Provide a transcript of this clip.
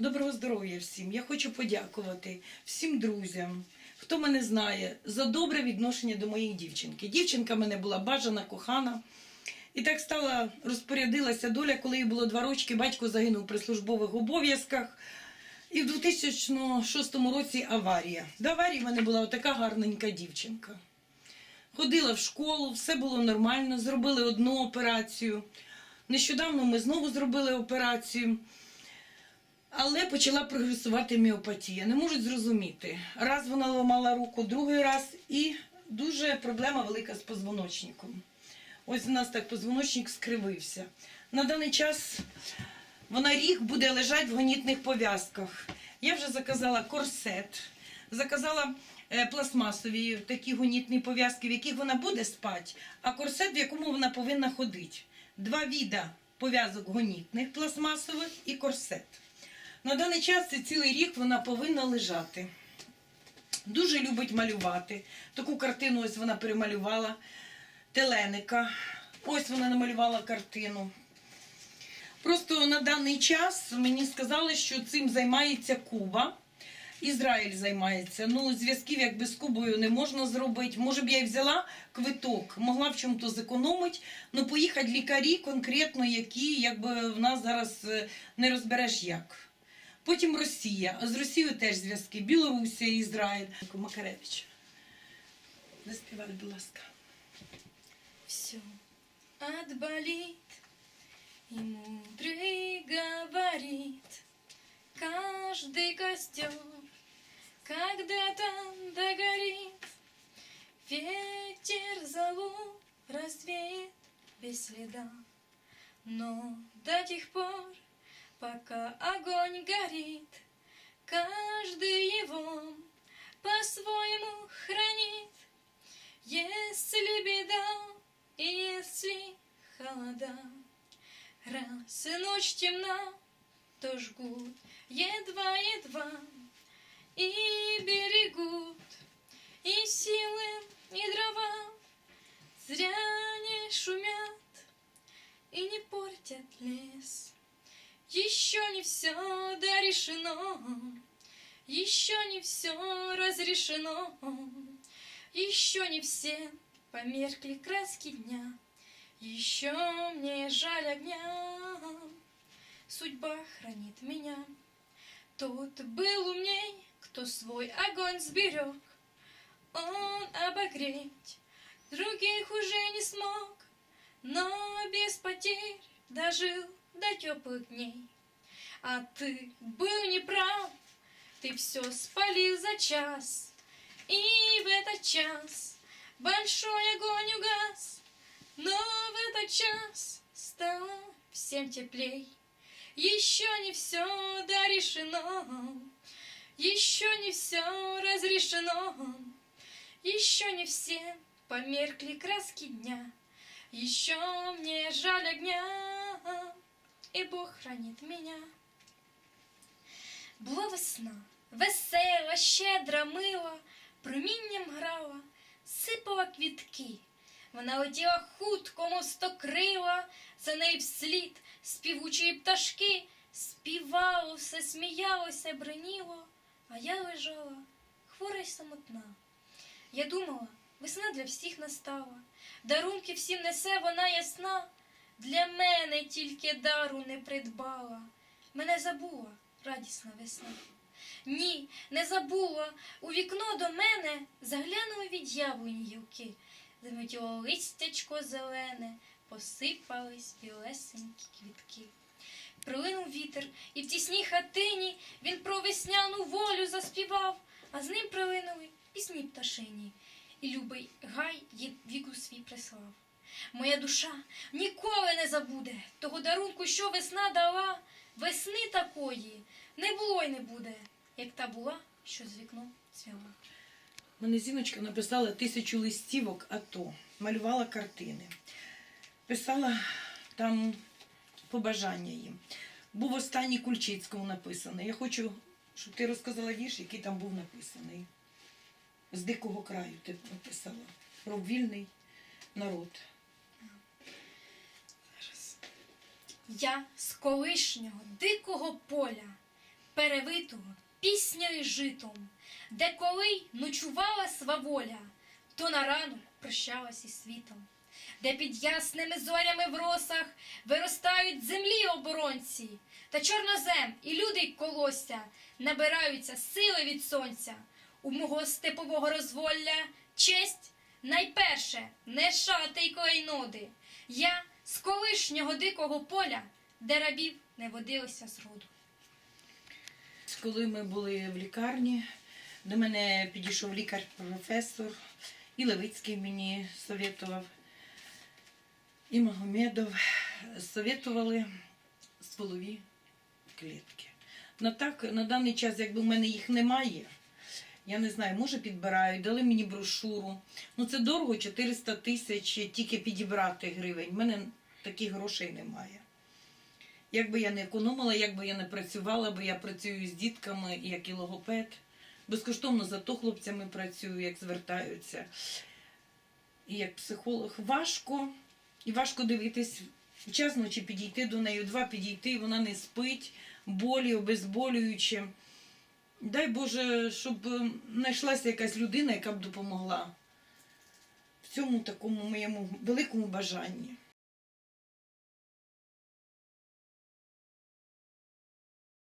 Доброго здоров'я всім. Я хочу подякувати всім друзям, хто мене знає, за добре відношення до моєї дівчинки. Дівчинка мене була бажана, кохана. І так стала, розпорядилася доля, коли їй було два рочки, батько загинув при службових обов'язках. І в 2006 році аварія. До аварії в мене була така гарненька дівчинка. Ходила в школу, все було нормально, зробили одну операцію. Нещодавно ми знову зробили операцію. Але почала прогресувати міопатія. Не можуть зрозуміти. Раз вона ламала руку, другий раз і дуже проблема велика з позвоночником. Ось у нас так позвоночник скривився. На даний час вона рік буде лежати в гонітних пов'язках. Я вже заказала корсет, заказала е, пластмасові такі гонітні пов'язки, в яких вона буде спати, а корсет, в якому вона повинна ходити. Два віда пов'язок гонітних пластмасових і корсет. На даний час це цілий рік вона повинна лежати. Дуже любить малювати. Таку картину ось вона перемалювала. Теленика. Ось вона намалювала картину. Просто на даний час мені сказали, що цим займається Куба. Ізраїль займається. Ну, зв'язків якби з Кубою не можна зробити. Може б я й взяла квиток, могла в чому-то зекономити, але поїхати лікарі конкретно, які якби в нас зараз е, не розбереш як. Потім Росія. А з Росією теж зв'язки. Білорусія, Ізраїль. Макаревич. Заспівай, будь ласка. Все отболит, и мудрый говорит, каждый костер когда-то догорит, ветер залу развеет без следа, но до тех пор, пока огонь горит, каждый его по-своему хранит. Если беда если холода, раз и ночь темна, то жгут едва-едва и берегут и силы, и дрова зря не шумят и не портят лес. Еще не все дорешено, еще не все разрешено. Еще не все померкли краски дня, Еще мне жаль огня. Судьба хранит меня. Тот был умней, кто свой огонь сберег. Он обогреть других уже не смог, Но без потерь дожил до теплых дней. А ты был неправ, ты все спалил за час, и в этот час большой огонь угас, но в этот час стало всем теплей. Еще не все дорешено, еще не все разрешено, еще не все померкли краски дня, еще мне жаль огня, и Бог хранит меня. Була весна, весела, щедра, мила, промінням грала, сипала квітки. Вона летіла хутко, мостокрила, за нею вслід співучої пташки, співало все, сміялося, бреніло, а я лежала, хвора й самотна. Я думала, весна для всіх настала, дарунки всім несе вона ясна. Для мене тільки дару не придбала, мене забула радісна весна. Ні, не забула. У вікно до мене заглянули від яблуні гілки. Заметіло листячко зелене, посипались білесенькі квітки. Пролинув вітер, і в тісній хатині він про весняну волю заспівав, а з ним пролинули пісні пташині, і любий гай їй віку свій прислав. Моя душа ніколи не забуде того дарунку, що весна дала. Весни такої не було й не буде, як та була, що з вікном цвіла. Мене зіночка написала тисячу листівок АТО, малювала картини. Писала там побажання їм. Був останній Кульчицькому написаний. Я хочу, щоб ти розказала вірш, який там був написаний. З дикого краю ти написала. Про вільний народ. Я з колишнього дикого поля перевитого піснею житом, де коли ночувала сваволя, то на ранок прощалась із світом, де під ясними зорями в росах виростають землі оборонці, та чорнозем і люди й колосся набираються сили від сонця. У мого степового розволля честь найперше не шати й клейноди. Я з колишнього дикого поля, де рабів не водилося зроду. Коли ми були в лікарні, до мене підійшов лікар-професор, і Левицький мені советував, і Магомедов советували стволові клітки. На, так, на даний час, якби в мене їх немає, я не знаю, може підбирають, дали мені брошуру. Ну це дорого, 400 тисяч тільки підібрати гривень. У мене таких грошей немає. Якби я не економила, якби я не працювала, бо я працюю з дітками, як і логопед. Безкоштовно зато хлопцями працюю, як звертаються. І як психолог важко, і важко дивитись, час ночі підійти до неї, два підійти, вона не спить, болі, обезболююче. Дай Боже, щоб е, знайшлася якась людина, яка б допомогла в цьому такому моєму великому бажанні.